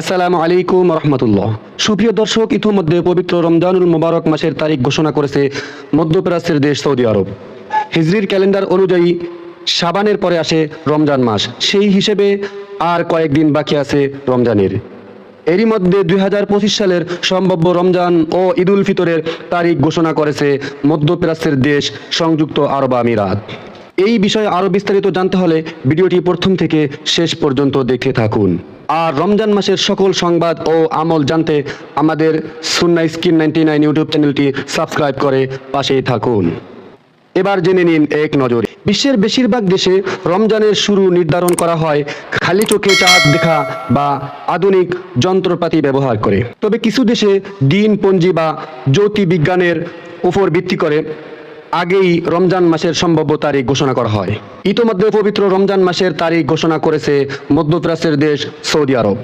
আসসালামু আলাইকুম রহমতুল্লাহ। সুপ্রিয় দর্শক, ইতিমধ্যে পবিত্র রমজানুল মোবারক মাসের তারিখ ঘোষণা করেছে মধ্যপ্রাচ্যের দেশ সৌদি আরব। হিজরির ক্যালেন্ডার অনুযায়ী সাবানের পরে আসে রমজান মাস। সেই হিসেবে আর কয়েকদিন বাকি আছে রমজানের। এরই মধ্যে দুই হাজার পঁচিশ সালের সম্ভাব্য রমজান ও ঈদুল ফিতরের তারিখ ঘোষণা করেছে মধ্যপ্রাচ্যের দেশ সংযুক্ত আরব আমিরাত। এই বিষয়ে আরও বিস্তারিত জানতে হলে ভিডিওটি প্রথম থেকে শেষ পর্যন্ত দেখে থাকুন। আর রমজান মাসের সকল সংবাদ ও আমল জানতে আমাদের সুন্না স্কিন নাইনটি নাইন ইউটিউব চ্যানেলটি সাবস্ক্রাইব করে পাশেই থাকুন। এবার জেনে নিন এক নজরে। বিশ্বের বেশিরভাগ দেশে রমজানের শুরু নির্ধারণ করা হয় খালি চোখে চাঁদ দেখা বা আধুনিক যন্ত্রপাতি ব্যবহার করে। তবে কিছু দেশে দিন পঞ্জি বা জ্যোতির্বিজ্ঞানের উপর ভিত্তি করে আগেই রমজান মাসের সম্ভাব্য তারিখ ঘোষণা করা হয়। ইতোমধ্যে পবিত্র রমজান মাসের তারিখ ঘোষণা করেছে মধ্যপ্রাচ্যের দেশ সৌদি আরব।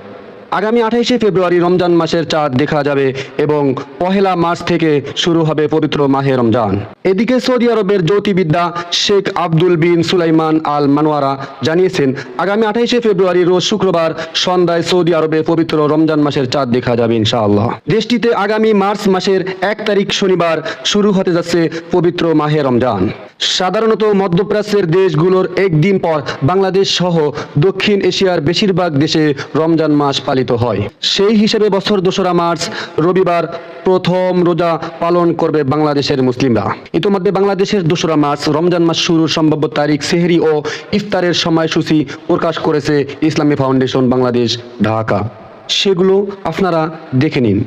আগামী আঠাইশে ফেব্রুয়ারি রমজান মাসের চাঁদ দেখা যাবে এবং পহেলা মার্চ থেকে শুরু হবে পবিত্র মাহে রমজান। এদিকে সৌদি আরবের জ্যোতিবিদ্যা শেখ আব্দুল বিন সুলাইমান আল মানোয়ারা জানিয়েছেন, আগামী আঠাইশে ফেব্রুয়ারি রোজ শুক্রবার সন্ধ্যায় সৌদি আরবে পবিত্র রমজান মাসের চাঁদ দেখা যাবে ইনশাআল্লাহ। দেশটিতে আগামী মার্চ মাসের এক তারিখ শনিবার শুরু হতে যাচ্ছে পবিত্র মাহে রমজান। সাধারণত মধ্যপ্রাচ্যের দেশগুলোর একদিন পর বাংলাদেশ সহ দক্ষিণ এশিয়ার বেশিরভাগ দেশে রমজান মাস পালিত হয়। সেই হিসেবে বছর দোসরা মার্চ, রবিবার প্রথম রোজা পালন করবে বাংলাদেশের মুসলিমরা। ইতিমধ্যে বাংলাদেশের দোসরা মার্চ, রমজান মাস শুরুর সম্ভাব্য তারিখ সেহরি ও ইফতারের সময়সূচি প্রকাশ করেছে ইসলামী ফাউন্ডেশন বাংলাদেশ, ঢাকা। সেগুলো আপনারা দেখে নিন।